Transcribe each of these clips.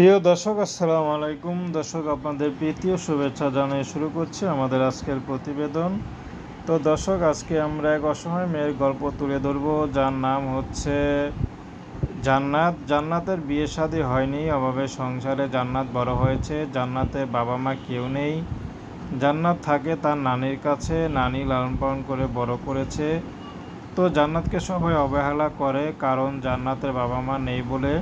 প্রিয় দর্শক, আসসালামু আলাইকুম। দর্শক, আপনাদের প্রীতীয় শুভেচ্ছা জানিয়ে শুরু করছি আমাদের আজকের প্রতিবেদন। তো দর্শক, আজকে আমরা এক অসহায় মেয়ের গল্প তুলে ধরব। যার নাম হচ্ছে জান্নাত। জান্নাতের বিয়ে শাদী হয়নি, অভাবে সংসারে জান্নাত বড় হয়েছে। জান্নাতে বাবা মা কেউ নেই। জান্নাত থাকে তার নানির কাছে। নানি লালন পালন করে বড় করেছে। তো জান্নাতকে সবাই অবহেলা করে, কারণ জান্নাতের বাবা মা নেই বলে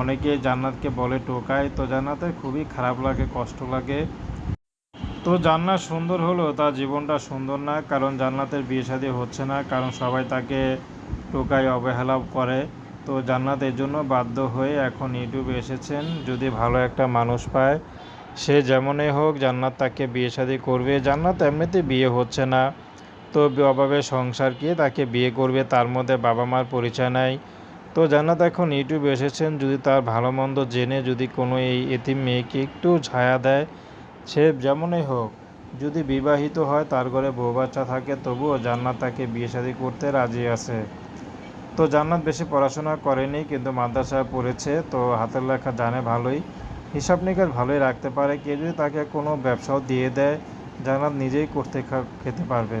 অনেকে জান্নাতকে বলে টোকায়। তো জান্নাতের খুবই খারাপ লাগে, কষ্ট লাগে। তো জান্নাত সুন্দর হলো তার জীবনটা সুন্দর না, কারণ জান্নাতের বিয়ে শাদী হচ্ছে না, কারণ সবাই তাকে টোকায় অবহেলা করে। তো জান্নাত এর জন্য বাধ্য হয়ে এখন ইউটিউবে এসেছেন, যদি ভালো একটা মানুষ পায়। সে যেমনই হোক, জান্নাত তাকে বিয়ে শাদী করবে। জান্নাত এমনিতে বিয়ে হচ্ছে না, তো অভাবে সংসার কি তাকে বিয়ে করবে, তার মধ্যে বাবা মার পরিচয় নাই। তো জান্নাত এখন ইউটিউবে এসেছেন, যদি তার ভালো মন্দ জেনে যদি কোনো এই এতিম মেয়েকে একটু ছায়া দেয়, সে যেমনই হোক, যদি বিবাহিত হয়, তার ঘরে বউ বাচ্চা থাকে, তবুও জান্নাত তাকে বিয়ে শাদী করতে রাজি আছে। তো জান্নাত বেশি পড়াশোনা করেনি, কিন্তু মাদ্রাসায় পড়েছে, তো হাতের লেখা জানে ভালোই। হিসাব নিকাশ ভালোই রাখতে পারে, কেউ যদি তাকে কোনো ব্যবসাও দিয়ে দেয়, জান্নাত নিজেই করতে খেতে পারবে।